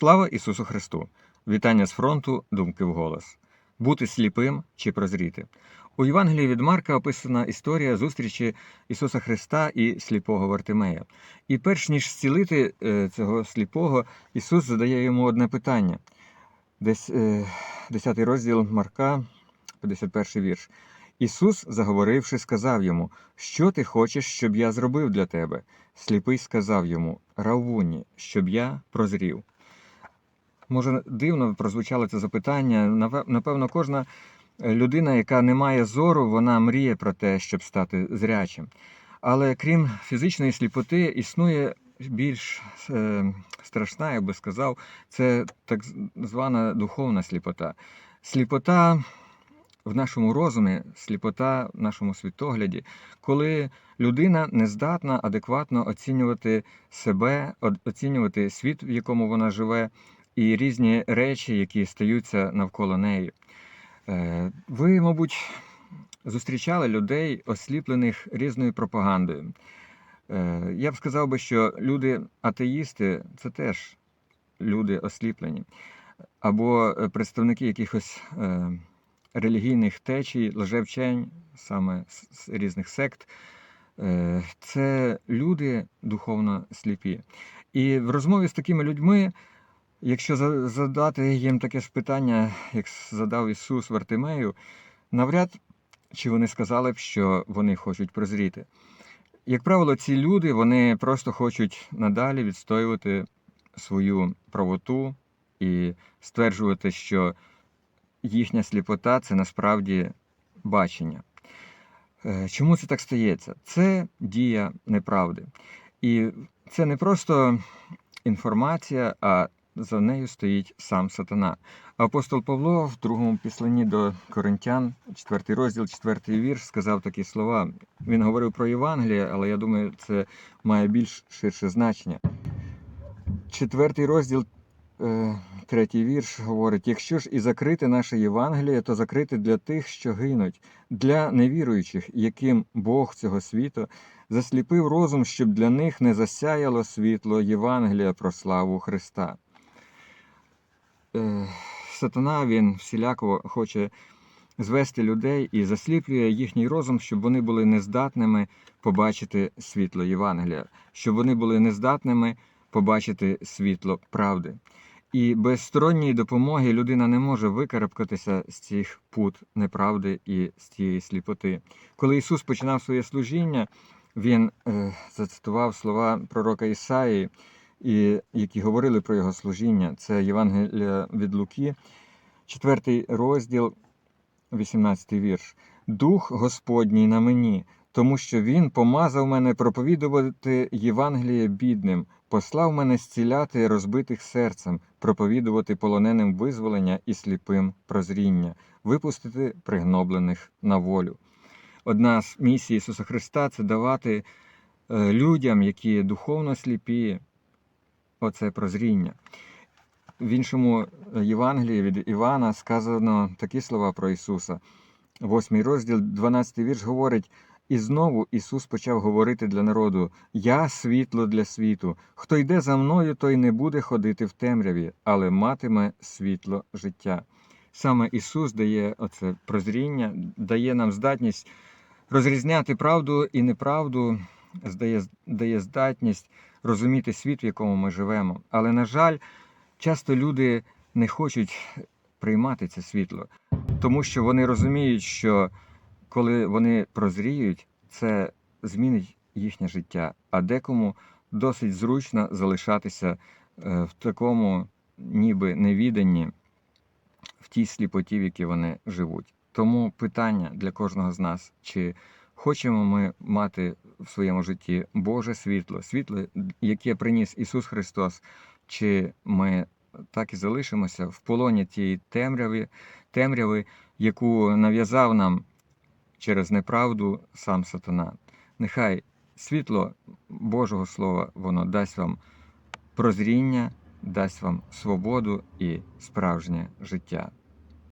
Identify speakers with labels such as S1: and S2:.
S1: Слава Ісусу Христу! Вітання з фронту, думки вголос. Бути сліпим чи прозріти. У Євангелії від Марка описана історія зустрічі Ісуса Христа і сліпого Вартимея. І перш ніж зцілити е, цього сліпого, Ісус задає йому одне питання. Десь е, 10 розділ Марка, 51 вірш. Ісус, заговоривши, сказав йому: Що ти хочеш, щоб я зробив для тебе? Сліпий сказав йому: Равуні, щоб я прозрів. Може, дивно прозвучало це запитання. Напе- Напевно, кожна е, людина, яка не має зору, вона мріє про те, щоб стати зрячим. Але крім фізичної сліпоти, існує більш е, страшна, я би сказав, це так звана духовна сліпота. Сліпота в нашому розумі, сліпота в нашому світогляді, коли людина не здатна адекватно оцінювати себе, оцінювати світ, в якому вона живе, і різні речі, які стаються навколо неї. Е, Ви, мабуть, зустрічали людей, осліплених різною пропагандою. Е, Я б сказав би, що люди атеїсти це теж люди осліплені, або е, представники якихось релігійних течій, лжевчень, саме з різних сект. Це люди духовно сліпі. І в розмові з такими людьми, якщо задати їм таке ж питання, як задав Ісус Вартимею, навряд чи вони сказали б, що вони хочуть прозріти. Як правило, ці люди вони просто хочуть надалі відстоювати свою правоту і стверджувати, що їхня сліпота це насправді бачення. Е, Чому це так стається? Це дія неправди. І це не просто інформація, а за нею стоїть сам сатана. Апостол Павло в другому післанні до Коринтян, 4 розділ, 4 вірш, сказав такі слова. Він говорив про Євангеліє, але я думаю, це має більш ширше значення. Четвертий розділ, е, третій вірш говорить: якщо ж і закрити наше Євангеліє, то закрити для тих, що гинуть, для невіруючих, яким Бог цього світу засліпив розум, щоб для них не засяяло світло Євангелія про славу Христа. Е, Сатана він всіляко хоче звести людей і засліплює їхній розум, щоб вони були нездатними побачити світло Євангелія, щоб вони були нездатними побачити світло правди. І без сторонньої допомоги людина не може викарабкатися з цих пут неправди і з цієї сліпоти. Коли Ісус починав своє служіння, Він е, зацитував слова пророка Ісаї, і, які говорили про його служіння. Це Євангелія від Луки, 4 розділ, 18 вірш. Дух Господній на мені, тому що Він помазав мене проповідувати Євангеліє бідним, послав мене зціляти розбитих серцем, проповідувати полоненим визволення і сліпим прозріння, випустити пригноблених на волю. Одна з місій Ісуса Христа це давати е, людям, які духовно сліпі, оце прозріння. В іншому Євангелії від Івана сказано такі слова про Ісуса. Восьмий розділ, 12 вірш говорить: І знову Ісус почав говорити для народу: Я світло для світу. Хто йде за мною, той не буде ходити в темряві, але матиме світло життя. Саме Ісус дає оце прозріння, дає нам здатність розрізняти правду і неправду, дає здатність розуміти світ, в якому ми живемо. Але, на жаль, часто люди не хочуть приймати це світло, тому що вони розуміють, що коли вони прозріють, це змінить їхнє життя, а декому досить зручно залишатися е, в такому ніби невіданні, в тій сліпоті, в якій вони живуть. Тому питання для кожного з нас: чи хочемо ми мати в своєму житті Боже світло, світло, яке приніс Ісус Христос, чи ми так і залишимося в полоні тієї темряви, темряви, яку нав'язав нам через неправду сам сатана. Нехай світло Божого Слова воно дасть вам прозріння, дасть вам свободу і справжнє життя.